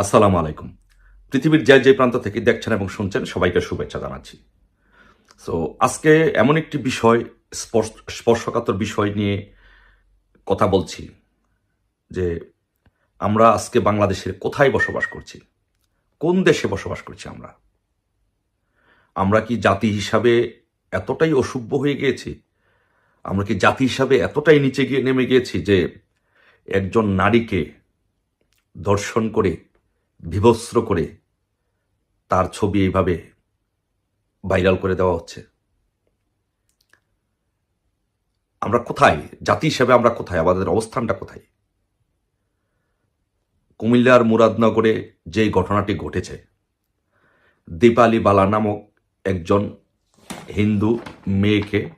আসসালামু আলাইকুম। পৃথিবীর যে যে প্রান্ত থেকে দেখছেন এবং শুনছেন, সবাইকে শুভেচ্ছা জানাচ্ছি। সো আজকে এমন একটি বিষয়, স্পর্শ- স্পর্শকাতর বিষয় নিয়ে কথা বলছি যে আমরা আজকে বাংলাদেশের কোথায় বসবাস করছি? কোন দেশে বসবাস করছি আমরা? আমরা কি জাতি হিসাবে এতটাই অসভ্য হয়ে গিয়েছি? আমরা কি জাতি হিসাবে এতটাই নিচে গিয়ে নেমে গিয়েছি যে একজন নারীকে দর্শন করে বিভস্ত্র করে তার ছবি এইভাবে ভাইরাল করে দেওয়া হচ্ছে। আমরা কোথায়? জাতি হিসেবে আমরা কোথায়? আমাদের অবস্থানটা কোথায়? কুমিল্লার মুরাদনগরে যে ঘটনাটি ঘটেছে, দীপালি বালা নামক একজন হিন্দু মেয়েকে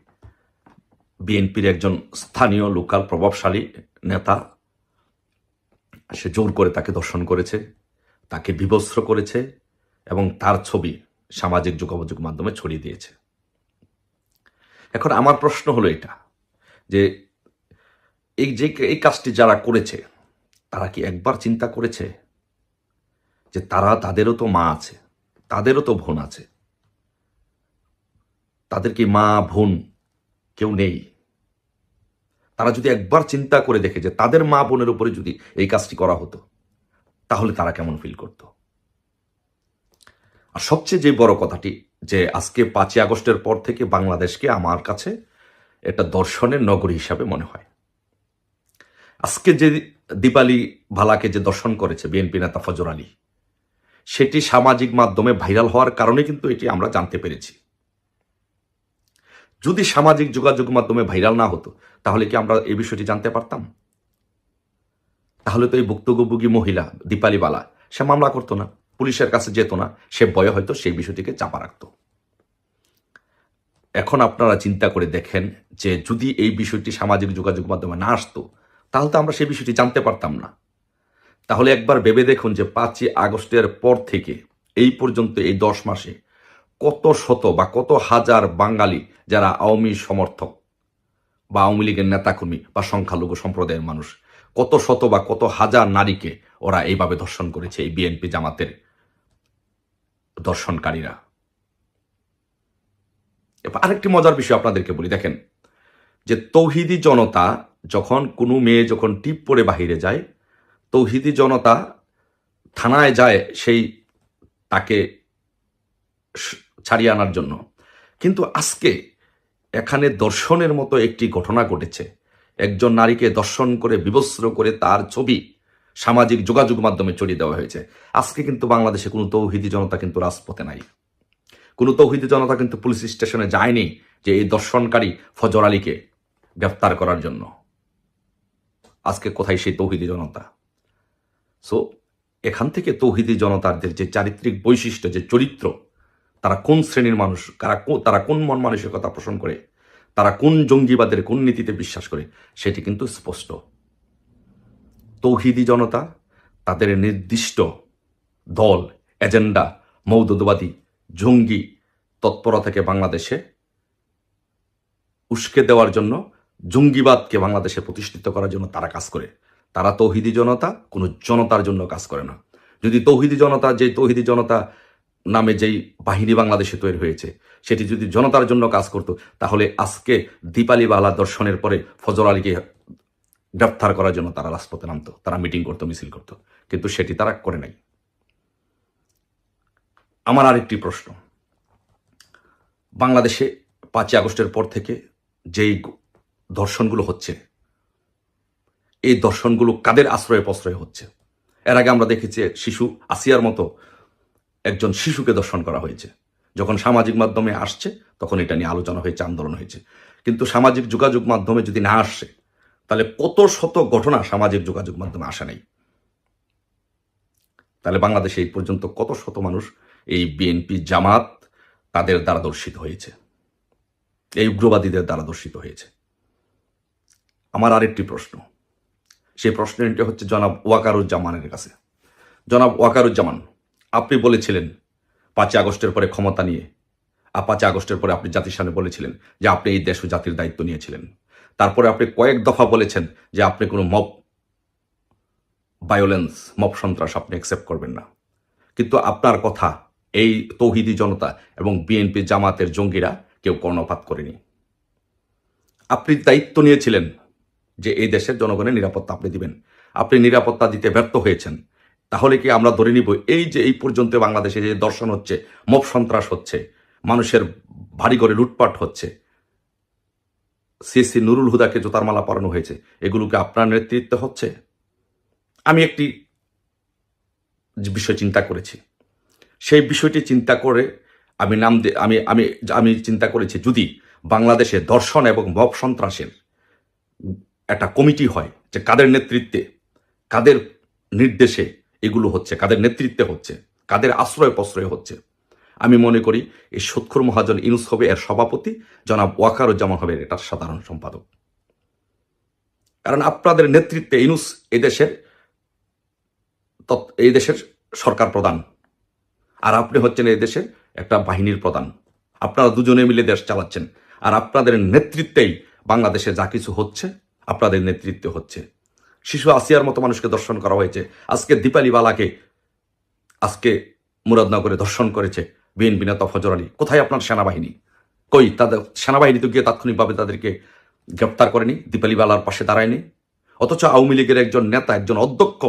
বিএনপির একজন স্থানীয় লোকাল প্রভাবশালী নেতা, সে জোর করে তাকে দর্শন করেছে। তাকে বিবস্ত্র করেছে এবং তার ছবি সামাজিক যোগাযোগ মাধ্যমে ছড়িয়ে দিয়েছে। এখন আমার প্রশ্ন হলো এটা, যে এই যে এই কাজটি যারা করেছে, তারা কি একবার চিন্তা করেছে যে তারা, তাদেরও তো মা আছে, তাদেরও তো বোন আছে, তাদের কি মা, বোন কেউ নেই? তারা যদি একবার চিন্তা করে দেখে যে তাদের মা, বোনের উপরে যদি এই কাজটি করা হতো তাহলে তারা কেমন ফিল করত? আর সবচেয়ে যে বড় কথাটি, যে আজকে পাঁচই আগস্টের পর থেকে বাংলাদেশকে আমার কাছে একটা দর্শনের নগরী হিসাবে মনে হয়। আজকে যে দীপালি ভালাকে যে দর্শন করেছে বিএনপি নেতা ফজর আলী, সেটি সামাজিক মাধ্যমে ভাইরাল হওয়ার কারণে কিন্তু এটি আমরা জানতে পেরেছি। যদি সামাজিক যোগাযোগ মাধ্যমে ভাইরাল না হতো, তাহলে কি আমরা এই বিষয়টি জানতে পারতাম? তাহলে তো এই ভুক্তভোগী মহিলা দীপালি বালা সে মামলা করতো না, পুলিশের কাছে যেত না, সে ভয়ে হয়তো সেই বিষয়টিকে চাপা রাখতো। এখন আপনারা চিন্তা করে দেখেন যে যদি এই বিষয়টি সামাজিক যোগাযোগ মাধ্যমে না আসতো, তাহলে তো আমরা সেই বিষয়টি জানতে পারতাম না। তাহলে একবার ভেবে দেখুন যে পাঁচই আগস্টের পর থেকে এই পর্যন্ত এই দশ মাসে কত শত বা কত হাজার বাঙালি যারা আওয়ামী সমর্থক বা আওয়ামী লীগের নেতাকর্মী বা সংখ্যালঘু সম্প্রদায়ের মানুষ কত শত বা কত হাজার নারীকে ওরা এইভাবে ধর্ষণ করেছে, এই বিএনপি জামাতের দর্শনকারীরা এবার আরেকটি মজার বিষয় আপনাদেরকে বলি, দেখেন, যে তৌহিদি জনতা যখন কোনো মেয়ে যখন টিপ পরে বাহিরে যায়, তৌহিদি জনতা থানায় যায় সেই তাকে ছাড়িয়ে আনার জন্য। কিন্তু আজকে এখানে দর্শনের মতো একটি ঘটনা ঘটেছে। একজন নারীকে দর্শন করে, বিবস্ত্র করে তার ছবি সামাজিক যোগাযোগ মাধ্যমে ছড়িয়ে দেওয়া হয়েছে। আজকে কিন্তু বাংলাদেশে কোনো তৌহিদি জনতা কিন্তু রাজপথে নাই। কোনো তৌহিদি জনতা কিন্তু পুলিশ স্টেশনে যায়নি যে এই দর্শনকারী ফজর আলীকে গ্রেফতার করার জন্য। আজকে কোথায় সেই তৌহিদি জনতা? সো এখান থেকে তৌহিদি জনতাদের যে চারিত্রিক বৈশিষ্ট্য, যে চরিত্র, তারা কোন শ্রেণির মানুষ, কারা তারা কোন মন মানসিকতা পোষণ করে তারা কোন জঙ্গিবাদের কোন নীতিতে বিশ্বাস করে সেটি কিন্তু স্পষ্ট। তৌহিদি জনতা, তাদের নির্দিষ্ট দল, এজেন্ডা মৌদুদবাদী জঙ্গি তৎপরতাকে বাংলাদেশে উস্কে দেওয়ার জন্য, জঙ্গিবাদকে বাংলাদেশে প্রতিষ্ঠিত করার জন্য তারা কাজ করে। তারা তৌহিদি জনতা, কোনো জনতার জন্য কাজ করে না। যদি তৌহিদি জনতা, যে তৌহিদি জনতা নামে যেই বাহিনী বাংলাদেশে তৈরি হয়েছে, সেটি যদি জনতার জন্য কাজ করত, তাহলে আজকে দীপালি বালা দর্শনের পরে ফজর আলীকে গ্রেপ্তার করার জন্য তারা রাজপথে নামতো, তারা মিটিং করতো, মিছিল করতো। কিন্তু সেটি তারা করে নাই। আমার আরেকটি প্রশ্ন। বাংলাদেশে পাঁচই আগস্টের পর থেকে যেই ধর্ষণগুলো হচ্ছে, এই দর্শনগুলো কাদের আশ্রয়ে প্রশ্রয় হচ্ছে? এর আগে আমরা দেখেছি, শিশু আসিয়ার মতো একজন শিশুকে দর্শন করা হয়েছে। যখন সামাজিক মাধ্যমে আসছে, তখন এটা নিয়ে আলোচনা হয়েছে, আন্দোলন হয়েছে। কিন্তু সামাজিক যোগাযোগ মাধ্যমে যদি না আসে, তাহলে কত শত ঘটনা সামাজিক যোগাযোগ মাধ্যমে আসে নাই? তাহলে বাংলাদেশে এই পর্যন্ত কত শত মানুষ এই বিএনপি জামাত তাদের দ্বারা দর্শিত হয়েছে? এই উগ্রবাদীদের দ্বারা দর্শিত হয়েছে। আমার আরেকটি প্রশ্ন। সেই প্রশ্নটি হচ্ছে জনাব ওয়াকারুজ্জামানের কাছে। জনাব ওয়াকারুজ্জামান আপনি বলেছিলেন পাঁচই আগস্টের পরে ক্ষমতা নিয়ে। আর পাঁচই আগস্টের পরে আপনি জাতির সামনে বলেছিলেন যে আপনি এই দেশ ও জাতির দায়িত্ব নিয়েছিলেন। তারপরে আপনি কয়েক দফা বলেছেন যে আপনি কোনো মব ভায়োলেন্স মব সন্ত্রাস আপনি অ্যাকসেপ্ট করবেন না। কিন্তু আপনার কথা, এই তৌহিদি জনতা এবং বিএনপি জামাতের জঙ্গিরা কেউ কর্ণপাত করেনি। আপনি দায়িত্ব নিয়েছিলেন যে এই দেশের জনগণের নিরাপত্তা আপনি দিবেন। আপনি নিরাপত্তা দিতে ব্যর্থ হয়েছেন। তাহলে কি আমরা ধরে নিব এই যে এই পর্যন্ত বাংলাদেশে যে দর্শন হচ্ছে, মব সন্ত্রাস হচ্ছে, মানুষের ভারী করে লুটপাট হচ্ছে, সিসি নুরুল হুদাকে জোতার মালা পরানো হয়েছে, এগুলোকে আপনার নেতৃত্বে হচ্ছে? আমি একটি বিষয় চিন্তা করেছি। সেই বিষয়টি চিন্তা করে আমি নাম আমি আমি আমি চিন্তা করেছি, যদি বাংলাদেশে দর্শন এবং মব সন্ত্রাসের একটা কমিটি হয় যে কাদের নেতৃত্বে, কাদের নির্দেশে এগুলো হচ্ছে, কাদের নেতৃত্বে হচ্ছে, কাদের আশ্রয় প্রশ্রয় হচ্ছে। আমি মনে করি এই সৎখুর মহাজন ইনুস হবে এর সভাপতি, জনাব ওয়াকারুজ্জামান হবে এটার সাধারণ সম্পাদক। কারণ আপনাদের নেতৃত্বে ইনুস এদেশের তৎ- এই দেশের সরকার প্রধান। আর আপনি হচ্ছেন এই দেশের একটা বাহিনীর প্রধান। আপনারা দুজনে মিলে দেশ চালাচ্ছেন। আর আপনাদের নেতৃত্বেই বাংলাদেশে যা কিছু হচ্ছে, আপনাদের নেতৃত্বে হচ্ছে। শিশু আসিয়ার মতো মানুষকে দর্শন করা হয়েছে। আজকে দীপালি বালাকে, আজকে মুরাদনগরে দর্শন করেছে বিএনপি নেতা ফজর আলী। কোথায় আপনার সেনাবাহিনী? কই, তাদের সেনাবাহিনী তো গিয়ে তাৎক্ষণিকভাবে তাদেরকে গ্রেপ্তার করেনি, দীপালি বালার পাশে দাঁড়ায়নি। অথচ আওয়ামী লীগের একজন নেতা, একজন অধ্যক্ষ,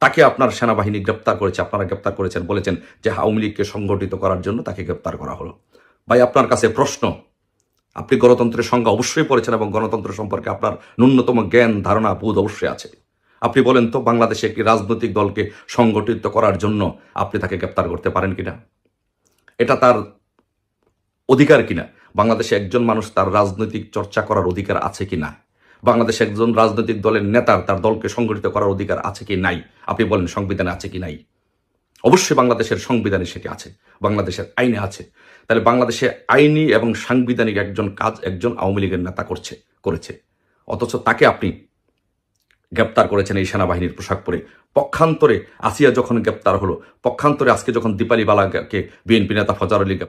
তাকে আপনার সেনাবাহিনী গ্রেপ্তার করেছে, আপনারা গ্রেপ্তার করেছেন, বলেছেন যে আওয়ামী লীগকে সংগঠিত করার জন্য তাকে গ্রেপ্তার করা হলো। ভাই, আপনার কাছে প্রশ্ন আপনি গণতন্ত্রের সংজ্ঞা অবশ্যই পড়েছেন এবং গণতন্ত্র সম্পর্কে আপনার ন্যূনতম জ্ঞান, ধারণা, বোধ অবশ্যই আছে। আপনি বলেন তো, বাংলাদেশে একটি রাজনৈতিক দলকে সংগঠিত করার জন্য আপনি তাকে গ্রেপ্তার করতে পারেন কিনা? এটা তার অধিকার কিনা? বাংলাদেশে একজন মানুষ তার রাজনৈতিক চর্চা করার অধিকার আছে কি না বাংলাদেশে একজন রাজনৈতিক দলের নেতার তার দলকে সংগঠিত করার অধিকার আছে কি নাই? আপনি বলেন, সংবিধানে আছে কি নাই? অবশ্যই বাংলাদেশের সংবিধানে সেটি আছে। বাংলাদেশের আইনে আছে। তাহলে বাংলাদেশে আইনি এবং সাংবিধানিক একজন কাজ, একজন আওয়ামী লীগের নেতা করছে, করেছে। অথচ তাকে আপনি গ্রেপ্তার করেছেন এই সেনাবাহিনীর পোশাক পরে। পক্ষান্তরে আসিয়া যখন গ্রেপ্তার হলো, পক্ষান্তরে আজকে যখন দীপালি বালাকে বিএনপি নেতা ফজার আলী